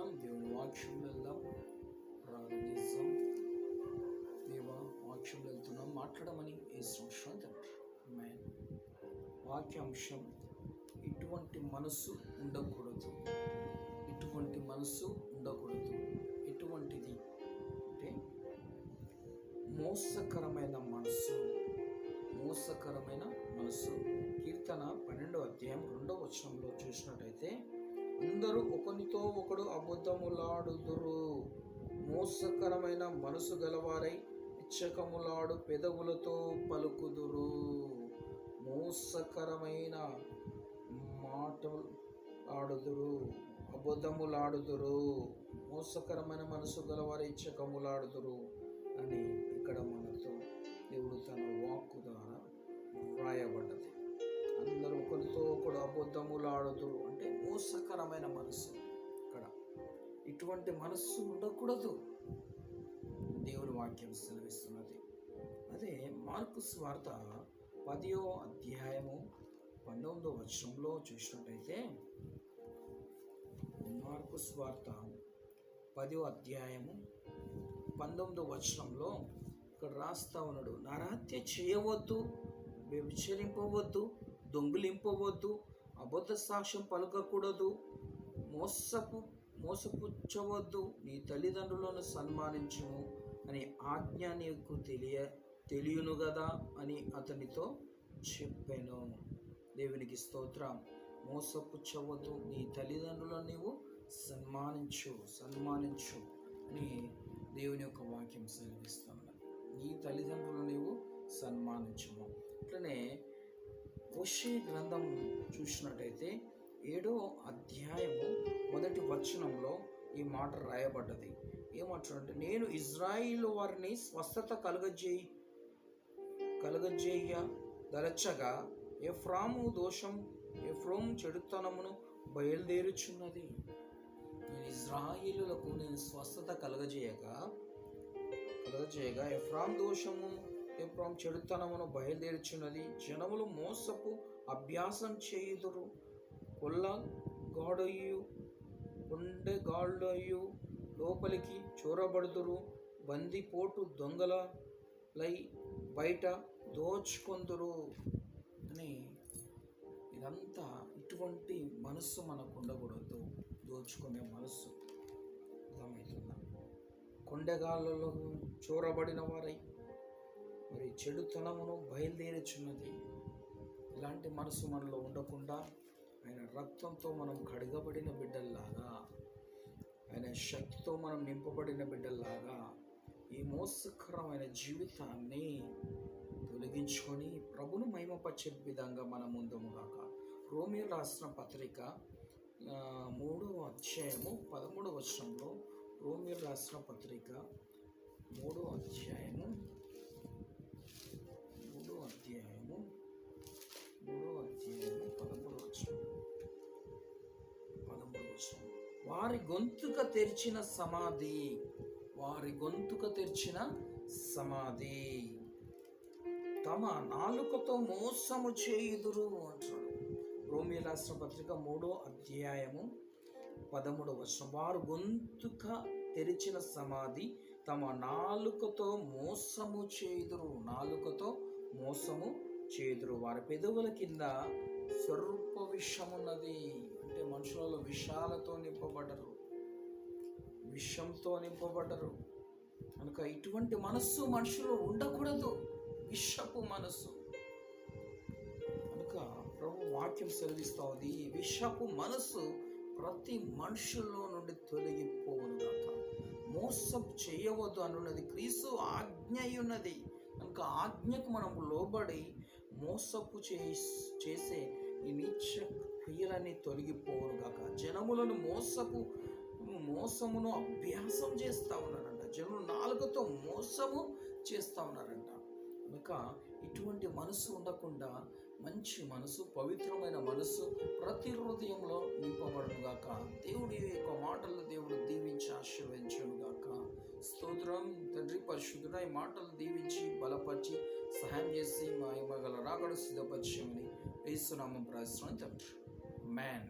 స్తోత్రం దేవుని వాక్యం వెళ్దాం ప్రారంభిస్తాం. దేవ వాక్యం వెళ్తున్నాం. మాట్లాడమని ఏ సంవత్సరం తండ్రి. Amen. వాక్యాంశం ఇటువంటి మనస్సు ఉండకూడదు. ఇటువంటి మనస్సు ఉండకూడదు. ఎటువంటిది అంటే మోసకరమైన మనస్సు. మోసకరమైన మనస్సు. కీర్తన పన్నెండో అధ్యాయం రెండవ వచనంలో చూసినట్టయితే అందరూ ఒకరితో ఒకడు అబద్ధములాడుదురు. మోసకరమైన మనసు గలవారై ఇచ్చకములాడు పెదవులతో పలుకుదురు. మోసకరమైన మాటలు ఆడుదురు అబద్ధములాడుదురు. మోసకరమైన మనసు గలవారు ఇచ్చకములాడుదురు అని ఇక్కడ మనతో దేవుడు తన వాక్కు ద్వారా వ్రాయబడ్డది అందరూ అబద్ధములాడుదురు అంటే మోసకరమైన మనసు ఇక్కడ. ఇటువంటి మనస్సు ఉండకూడదు. దేవుని వాక్యం సెలవిస్తున్నది. అదే మార్పు స్వార్త పదియో అధ్యాయము పంతొమ్మిదో వచనంలో చూసినట్టయితే మార్పు స్వార్త పదో అధ్యాయము పంతొమ్మిదో వచనంలో ఇక్కడ రాస్తా ఉన్నాడు. నరహత్య చేయవద్దు వ్యభిచరింపవద్దు దొంగిలింపవద్దు అబద్ధ సాక్ష్యం పలకకూడదు. మోసపు మోసపుచ్చవద్దు. నీ తల్లిదండ్రులను సన్మానించుము అని ఆజ్ఞ నీకు తెలియ తెలియను కదా అని అతనితో చెప్పాను. దేవునికి స్తోత్రం. మోసపుచ్చవద్దు. నీ తల్లిదండ్రులను నీవు సన్మానించు సన్మానించు అని దేవుని యొక్క వాక్యం సెలవిస్తున్నాను నీ తల్లిదండ్రులను నీవు సన్మానించము. అట్లనే వషే గ్రంథం చూసినట్టయితే ఏడో అధ్యాయము మొదటి వచనంలో ఈ మాట రాయబడ్డది. ఏమంటాడంటే నేను ఇజ్రాయిల్ వారిని స్వస్థత కలుగజేయి కలుగజేయ దలచగా ఎఫ్రాము దోషం ఎఫ్రోం చెడుతనమును బయలుదేరుచున్నది. నేను ఇజ్రాయిలులకు నేను స్వస్థత కలగజేయగా కలగజేయగా ఎఫ్రామ్ దోషము ఎఫ్రాం చెడుతనమును బయలుదేరుచున్నది. జనములు మోసపు అభ్యాసం చేయుదురు. కొల్ల గాడయ్యు కొండెగాళ్ళయ్యు లోపలికి చూరబడుదురు. బందిపోటు దొంగలై బయట దోచుకొందురు. అని ఇదంతా ఇటువంటి మనస్సు మనకు ఉండకూడదు. దోచుకునే మనస్సు అర్థమవుతుందా? కొండగాళ్ళలో చూరబడిన వారై మరి చెడుతనమును బయలుదేరుచున్నది. ఇలాంటి మనసు మనలో ఉండకుండా ఆయన రక్తంతో మనం కడగబడిన బిడ్డల్లాగా ఆయన శక్తితో మనం నింపబడిన బిడ్డల్లాగా ఈ మోసకరమైన జీవితాన్ని తొలగించుకొని ప్రభును మహిమపరిచే విధంగా మనం ముందుగాక రోమియో రాసిన పత్రిక మూడవ అధ్యాయము పదమూడవ వర్షంలో రోమియో రాసిన పత్రిక మూడవ అధ్యాయము అధ్యాయము మూడో అధ్యాయము పదమూడు వచ్చిన పదమూడు వచ్చిన వారి గొంతుక తెరిచిన సమాధి. వారి గొంతుక తెరిచిన సమాధి. తమ నాలుకతో మోసము చేయుదురు అంటాడు రోమి రాష్ట్ర పత్రిక మూడో అధ్యాయము పదమూడవ వర్షం వారు గొంతుక తెరిచిన సమాధి తమ నాలుకతో మోసము చేయుదురు. నాలుకతో మోసము చేదురు వారి పెదవుల కింద స్వరూప విషమున్నది. అంటే మనుషులలో విషాలతో నింపబడ్డరు విషంతో నింపబడ్డరు కనుక ఇటువంటి మనస్సు మనుషులు ఉండకూడదు. విషపు మనస్సు. కనుక ప్రభు వాక్యం సెలవిస్తా ఉంది ఈ విషపు మనస్సు ప్రతి మనుషుల్లో నుండి తొలగిపోవును కాక మోసం చేయవద్దు అనున్నది. క్రీస్తు ఆజ్ఞ ఉన్నది ఇంకా ఆజ్ఞకు మనం లోబడి మోసపు చే చేసే ఈ నీచ క్రియలన్నీ తొలగిపోవును గాక జనములను మోసపు మోసమును అభ్యాసం చేస్తూ ఉన్నారంట. జనులు నాలుగుతో మోసము చేస్తూ ఉన్నారంట. కనుక ఇటువంటి మనసు ఉండకుండా మంచి మనసు పవిత్రమైన మనసు ప్రతి హృదయంలో నింపబడును గాక దేవుడి యొక్క మాటలు దేవుడు దీవించి ఆశీర్వదించును గాక స్తోత్రం తండ్రి పరిశుద్ధుడ ఈ మాటలు దీవించి బలపరిచి సహాయం చేసి మా మగల రాకడ సిద్ధపరిచయమని వేస్తున్నాము ప్రార్థన తండ్రి. మ్యాన్